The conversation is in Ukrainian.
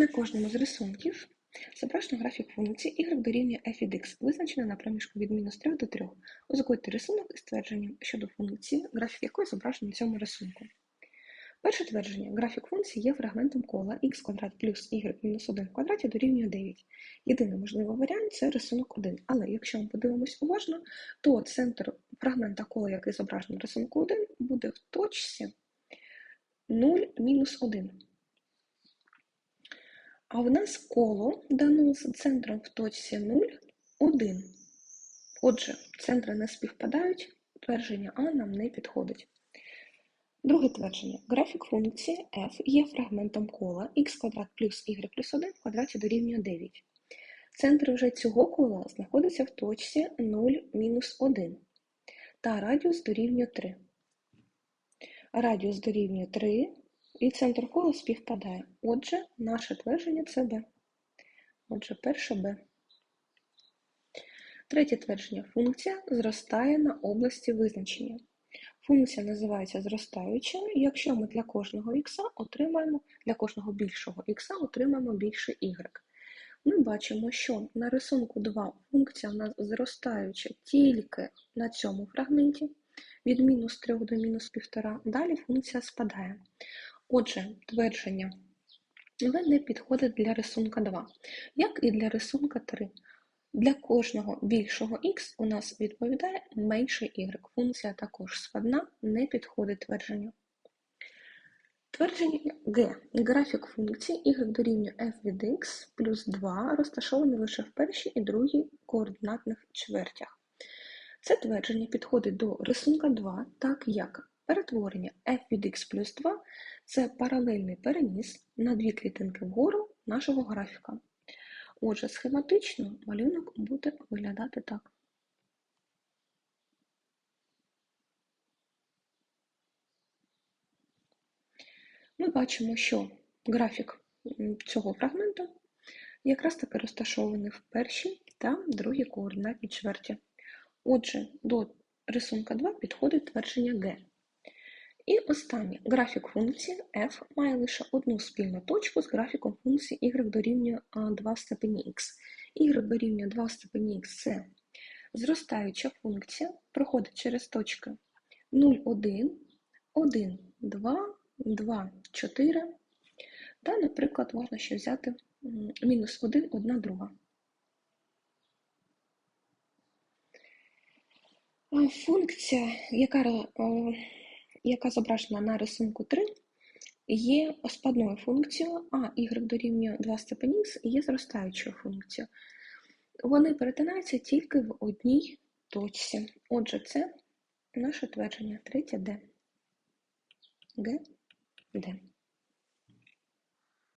На кожному з рисунків зображено графік функції y дорівнює f від x, визначено на проміжку від мінус 3 до 3. Узгодьте рисунок із твердженням щодо функції, графік якої зображено на цьому рисунку. Перше твердження. Графік функції є фрагментом кола x квадрат плюс y мінус 1 в квадраті дорівнює 9. Єдиний можливий варіант це рисунок 1. Але якщо ми подивимось уважно, то центр фрагмента кола, який зображений в рисунку 1, буде в точці 0 мінус 1. А в нас коло дано з центром в точці 0, 1. Отже, центри не співпадають, твердження А нам не підходить. Друге твердження. Графік функції f є фрагментом кола x квадрат плюс y плюс 1 в квадраті дорівнює 9. Центр вже цього кола знаходиться в точці 0 мінус 1 та радіус дорівнює 3. Радіус дорівнює 3 і центр кола співпадає. Отже, наше твердження це b. Отже, перше b. Третє твердження. Функція зростає на області визначення. Функція називається зростаючою, якщо ми для кожного х отримаємо, для кожного більшого х отримаємо більше y. Ми бачимо, що на рисунку 2 функція у нас зростаюча тільки на цьому фрагменті, від мінус 3 до мінус 1,5, далі функція спадає. Отже, твердження В не підходить для рисунка 2, як і для рисунка 3. Для кожного більшого х у нас відповідає менше y. Функція також спадна, не підходить твердженню. Твердження Г. Графік функції y дорівнює f від x плюс 2 розташований лише в першій і другій координатних чвертях. Це твердження підходить до рисунка 2, так як перетворення f від x плюс 2 це паралельний переніс на дві клітинки вгору нашого графіка. Отже, схематично малюнок буде виглядати так. Ми бачимо, що графік цього фрагменту якраз таки розташований в першій та другій координатній чверті. Отже, до рисунка 2 підходить твердження Г. І останнє. Графік функції f має лише одну спільну точку з графіком функції y дорівнює 2 в степені x. y дорівнює 2 степені x це зростаюча функція, проходить через точки 0, 1, 1, 2, 2, 4. Та, наприклад, можна ще взяти мінус 1, 1, 2. Функція, яка яка зображена на рисунку 3, є спадною функцією, а y дорівнює 2 степені x є зростаючою функцією. Вони перетинаються тільки в одній точці. Отже, це наше твердження третє D. Г, Д.